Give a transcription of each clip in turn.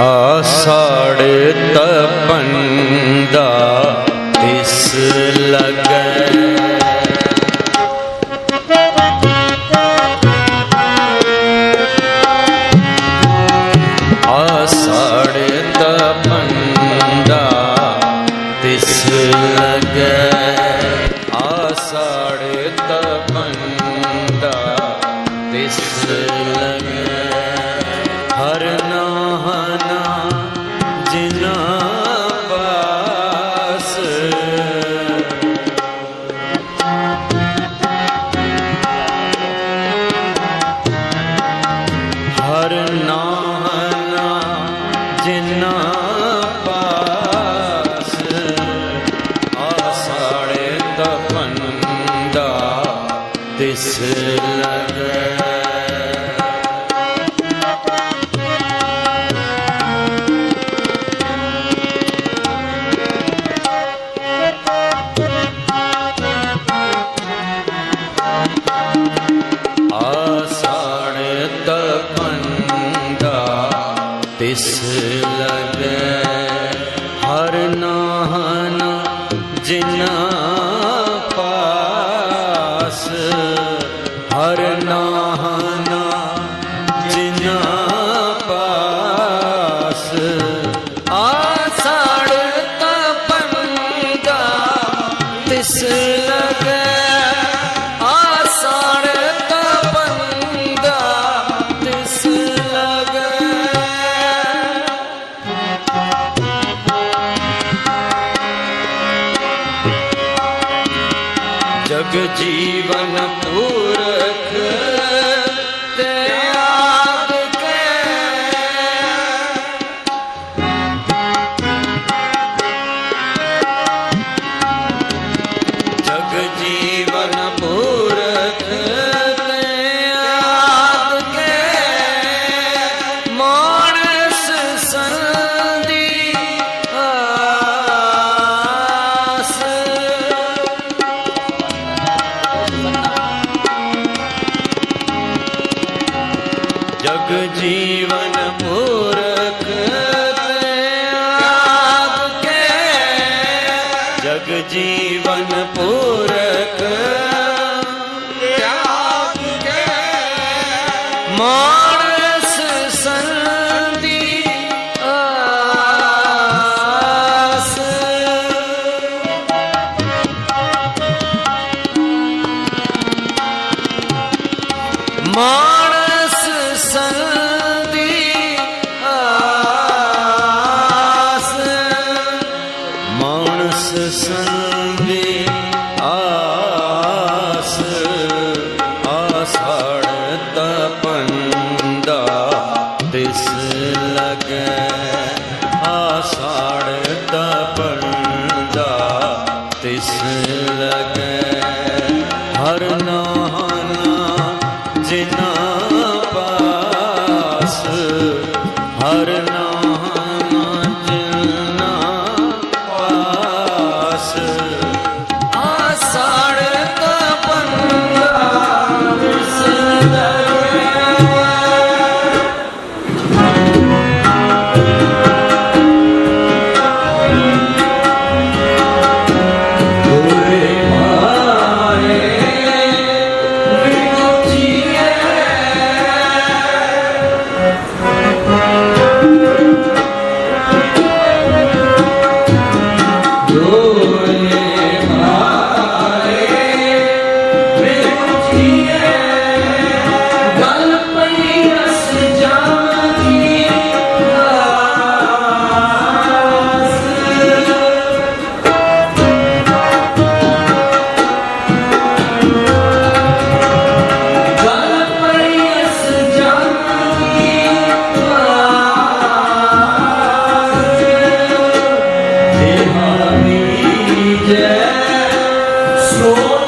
ਆਸਾੜ ਤਪਨ ਦਾ ਤਿਸ ਲਗੈ। ਆਸਾੜ ਤਪਨ ਦਾ ਤਿਸ ਲਗੈ। ਆਸਾੜ ਤਪਨ ਦਾ ਤਿਸ ਹਰਨ ਜਿਨਾ ਪਾਸ ਆਸਾੜੇ ਤਪਨ ਦਿਸ 啊。ਮਾਨਸ ਸੰਦੀ ਆਸ। ਮਾਨਸ ਸੰਦੀ ਆਸ। ਮਾਨਸ ਸੰਦੀ So.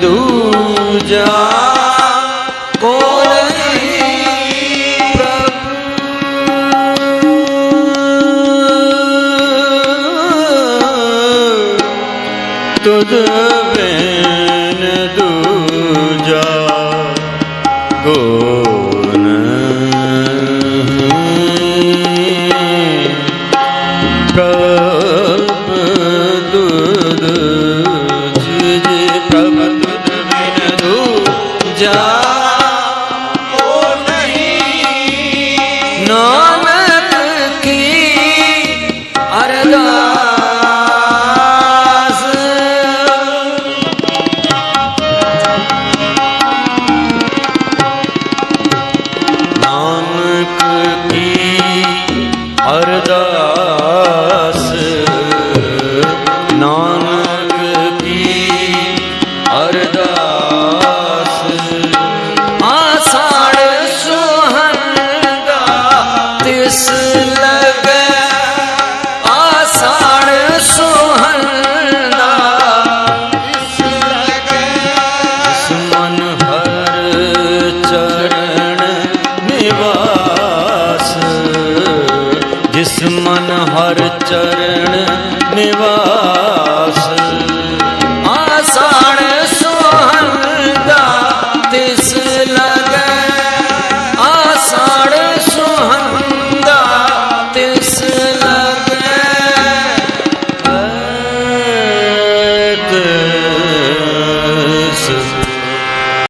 દૂજા ਹਰ ਚਰਨ ਨਿਵਾ